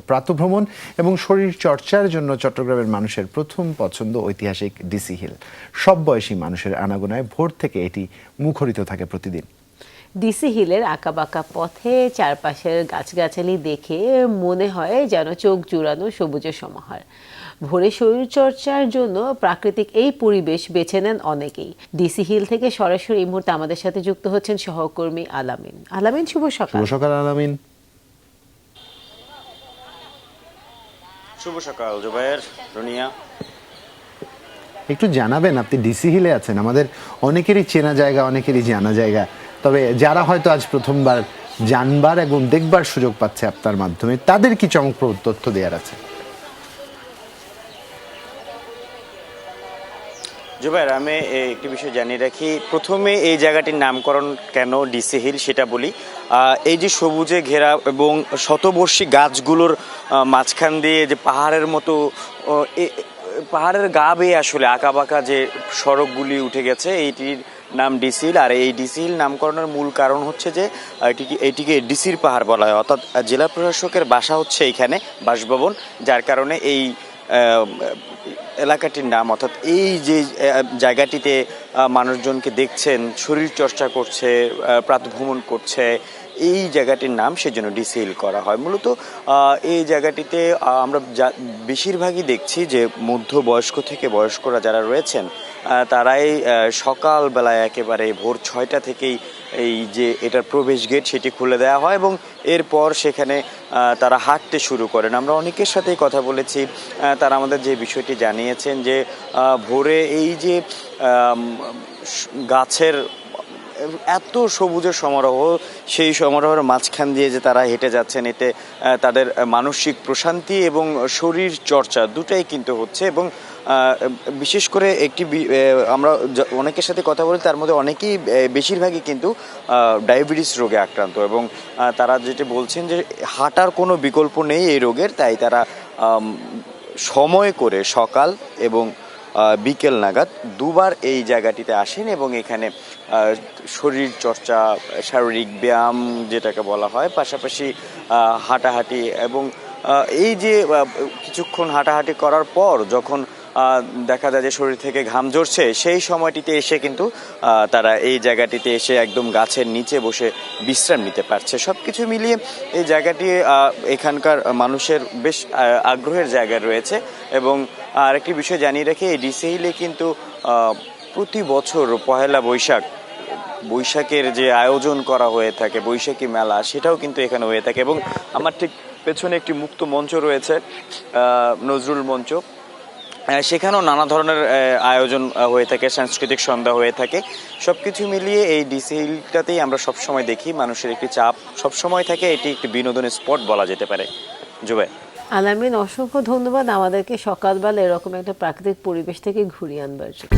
প্রাতভ্রমণ এবং শরীর চর্চার জন্য চট্টগ্রামের মানুষের প্রথম পছন্দ ঐতিহাসিক ডিসি হিল। সব বয়সী মানুষের আনাগোনায় ভোর থেকে এটি মুখরিত থাকে প্রতিদিন। ডিসি হিলের আঁকাবাঁকা পথে চারপাশের গাছগাছালি দেখে মনে হয় যেন চোখ জুড়ানো সবুজের সমাহার। ভোরে শরীরচর্চার জন্য প্রাকৃতিক এই পরিবেশ বেছে নেন অনেকেই। ডিসি হিল থেকে সরাসরি এই মুহূর্তে আমাদের সাথে যুক্ত হচ্ছেন সহকর্মী আলামিন। আলামিন শুভ সকাল। শুভ সকাল আলামিন। শুভ সকাল একটু জানাবেন, আপনি ডিসি হিলে আছেন, আমাদের অনেকেরই চেনা জায়গা, অনেকেরই জানা জায়গা। তবে যারা হয়তো আজ প্রথমবার জানবার এবং দেখবার সুযোগ পাচ্ছে আপনার মাধ্যমে, তাদের কি চমকপ্রদ তথ্য দেওয়ার আছে? জুবাইর, আমি একটি বিষয় জানিয়ে রাখি। প্রথমে এই জায়গাটির নামকরণ কেন ডিসি হিল সেটা বলি। এই যে সবুজে ঘেরা এবং শতবর্ষী গাছগুলোর মাঝখান দিয়ে যে পাহাড়ের মতো পাহাড়ের গা বেয়ে আসলে আঁকাবাঁকা যে সড়কগুলি উঠে গেছে, এইটির নাম ডিসি হিল। আর এই ডিসি হিল নামকরণের মূল কারণ হচ্ছে যে, এটিকে এটিকে ডিসির পাহাড় বলা হয়। অর্থাৎ জেলা প্রশাসকের বাসা হচ্ছে এইখানে বাসভবন, যার কারণে এই এলাকাটির নাম, অর্থাৎ এই যে জায়গাটিতে মানুষজনকে দেখছেন, শরীর চর্চা করছে প্রাতভ্রমণ করছে, এই জায়গাটির নাম সেজন্য ডিসেল করা হয়। মূলত এই জায়গাটিতে আমরা বেশিরভাগই দেখছি যে মধ্য বয়স্ক থেকে বয়স্করা যারা রয়েছেন তারাই সকালবেলায় একেবারে ভোর ছয়টা থেকেই এই যে এটার প্রবেশ গেট সেটি খুলে দেওয়া হয় এবং এরপর সেখানে তারা হাঁটতে শুরু করেন। আমরা অনেকের সাথেই কথা বলেছি তারা আমাদের যে বিষয়টি জানিয়েছেন যে ভোরে এই যে গাছের এত সবুজের সমারোহ, সেই সমারোহের মাঝখান দিয়ে যে তারা হেঁটে যাচ্ছেন, এতে তাদের মানসিক প্রশান্তি এবং শরীর চর্চা দুটাই কিন্তু হচ্ছে এবং বিশেষ করে একটি আমরা অনেকের সাথে কথা বলি, তার মধ্যে অনেকেই বেশিরভাগই কিন্তু ডায়াবেটিস রোগে আক্রান্ত এবং তারা যেটি বলছেন যে হাঁটার কোনো বিকল্প নেই এই রোগের, তাই তারা সময় করে সকাল এবং বিকেল নাগাদ দুবার এই জায়গাটিতে আসেন এবং এখানে শরীর চর্চা, শারীরিক ব্যায়াম যেটাকে বলা হয়, পাশাপাশি হাঁটাহাঁটি এবং এই যে কিছুক্ষণ হাঁটাহাঁটি করার পর যখন দেখা যায় যে শরীর থেকে ঘাম ঝরছে, সেই সময়টিতে এসে কিন্তু তারা এই জায়গাটিতে এসে একদম গাছের নিচে বসে বিশ্রাম নিতে পারছে। সব কিছু মিলিয়ে এই জায়গাটি এখানকার মানুষের বেশ আগ্রহের জায়গা রয়েছে এবং আরেকটি বিষয় জানিয়ে রেখে, এই ডিসেইলে কিন্তু প্রতি বছর পহেলা বৈশাখ, বৈশাখের যে আয়োজন করা হয়ে থাকে, বৈশাখী মেলা, সেটাও কিন্তু এখানে হয়ে থাকে এবং আমার ঠিক পেছনে একটি মুক্ত মঞ্চ রয়েছে নজরুল মঞ্চ। সেখানেও নানা ধরনের আয়োজন হয়ে থাকে, সাংস্কৃতিক সন্ধ্যা হয়ে থাকে। সব কিছু মিলিয়ে এই ডিসি হিলটাতেই আমরা সবসময় দেখি মানুষের একটি চাপ। সবসময় থাকে এটি একটি বিনোদনের স্পট বলা যেতে পারে। জুবাই। আলামিন, অসংখ্য ধন্যবাদ আমাদেরকে সকালবেলা এরকম একটা প্রাকৃতিক পরিবেশ থেকে ঘুরিয়ে আনবার জন্য।